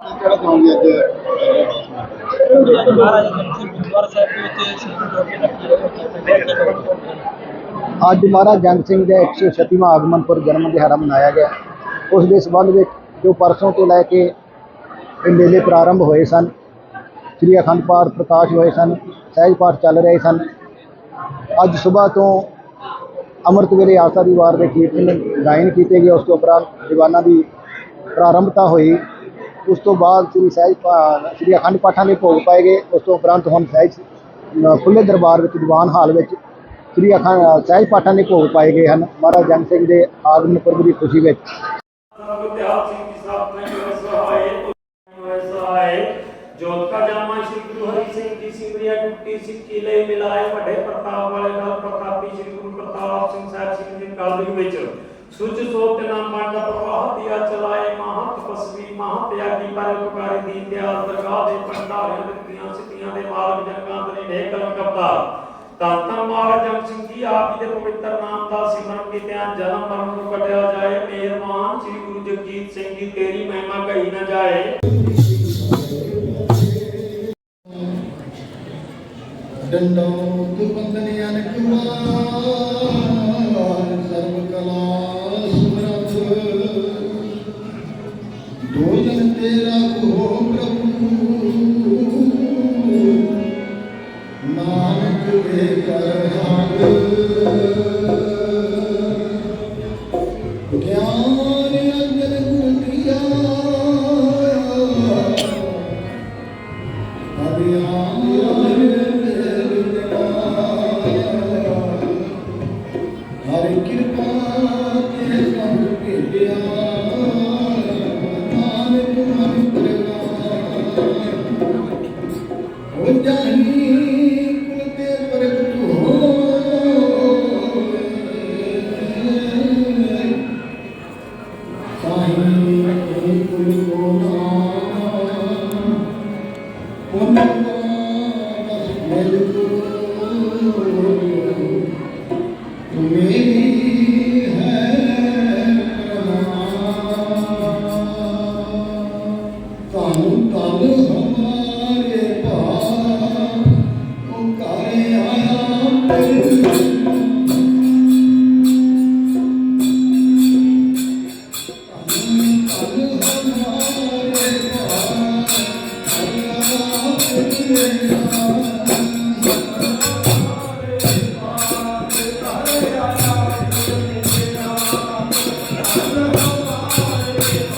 ਅੱਜ ਮਹਾਰਾਜ ਜਗਤ ਸਿੰਘ ਗੁਰਦੁਆਰਾ ਸਾਹਿਬ ਦੇ ਵਿੱਚ ਸ਼ਹੀਦੀ ਜੋਤੀ ਜੰਗ ਸਿੰਘ ਦੇ 136ਵਾਂ ਆਗਮਨਪੁਰ ਜਨਮ ਦਿਹਾੜਾ ਮਨਾਇਆ ਗਿਆ। ਉਸ ਦੇ ਸੰਬੰਧ ਵਿੱਚ ਜੋ ਪਰਸੋਂ ਤੋਂ ਲੈ ਕੇ ਇਹ ਮੇਲੇ ਪ੍ਰਾਰੰਭ ਹੋਏ ਸਨ, ਸ੍ਰੀ ਅਖੰਡ ਪਾਠ ਪ੍ਰਕਾਸ਼ ਹੋਏ ਸਨ, ਸਹਿਜ ਪਾਠ ਚੱਲ ਰਹੇ ਸਨ। ਅੱਜ ਸਵੇਰ ਤੋਂ ਅੰਮ੍ਰਿਤ ਵੇਲੇ ਆਸਾ ਦੀ ਵਾਰ ਦੇ ਕੀਰਤਨ ਗਾਇਨ ਕੀਤੇ ਗਏ। ਉਸ ਤੋਂ ਉਪਰੰਤ ਦੀਵਾਨਾਂ ਦੀ ਪ੍ਰਾਰੰਭਤਾ ਹੋਈ। ਉਸ ਤੋਂ ਬਾਅਦ ਸ੍ਰੀ ਸਹਿਜ ਸ੍ਰੀ ਅਖੰਡ ਪਾਠਾਂ ਦੇ ਭੋਗ ਪਾਏ ਗਏ। ਉਸ ਤੋਂ ਉਪਰੰਤ ਹੁਣ ਸਹਿਜ ਅ, ਦਰਬਾਰ ਵਿੱਚ ਦੀਵਾਨ ਹਾਲ ਵਿੱਚ ਸ੍ਰੀ ਅਖੰਡ ਸਹਿਜ ਪਾਠਾਂ ਦੇ ਭੋਗ ਪਾਏ ਗਏ ਹਨ। ਮਹਾਰਾਜ ਜੰਗ ਸਿੰਘ ਦੇ ਆਗਮਨ ਪੁਰਬ ਦੀ ਖੁਸ਼ੀ ਵਿੱਚ। ਜੋਤ ਕਾ ਜਾਮਾ ਸ਼੍ਰੀ ਗੁਰੂ ਹਰੀ ਸਿੰਘ ਜੀ ਸਿੰਗਰੀਆ ਟੁੱਟੀ ਸਿੱਕੀ ਲਈ ਮਿਲਾਏ ਵੱਡੇ ਪ੍ਰਤਾਪ ਵਾਲੇ ਨਾਲ ਪ੍ਰਤਾਪੀ ਸ਼੍ਰੀ ਗੁਰੂ ਪ੍ਰਤਾਪ ਸਿੰਘ ਸਾਹਿਬ ਸਿੰਘ ਜੀ ਕਾਲਜ ਵਿੱਚ। ਸੁਚ ਸੋਤ ਨਾਮ ਮੰਡ ਪ੍ਰਵਾਹ ਦਿਆ ਚਲਾਏ ਮਹਾ ਤਪਸਵੀ ਮਹਾ ਤਿਆਗੀ ਪਰ ਉਪਕਾਰੀ ਦੀਨ ਦਿਆਲ ਦਰਗਾਹ ਦੇ ਭੰਡਾਰਿਆਂ ਦਿੱਤੀਆਂ, ਸਿੱਧੀਆਂ ਦੇ ਮਾਲਕ ਜੰਗਾਂ ਦੇ ਨੇਕ ਲੰਕਪਤਾ ਤਾਂ ਤਾਂ ਮਹਾਰਾਜ ਜੰਗ ਸਿੰਘ ਜੀ ਆਪ ਜੀ ਦੇ ਪਵਿੱਤਰ ਨਾਮ ਦਾ ਸਿਮਰਨ ਕੀਤਿਆਂ, ਜਨਮ ਮਰਨ ਨੂੰ ਕਟਿਆ ਜਾਏ। ਮਿਹਰਬਾਨ ਸ੍ਰੀ ਗੁਰੂ ਜਗਜੀਤ ਸਿੰਘ ਜੀ, ਤੇਰੀ ਮਹਿਮਾ ਕਹੀ ਨਾ ਜਾਏ। ਡੰਡੋਤ Obrigado. Amen. Gracias.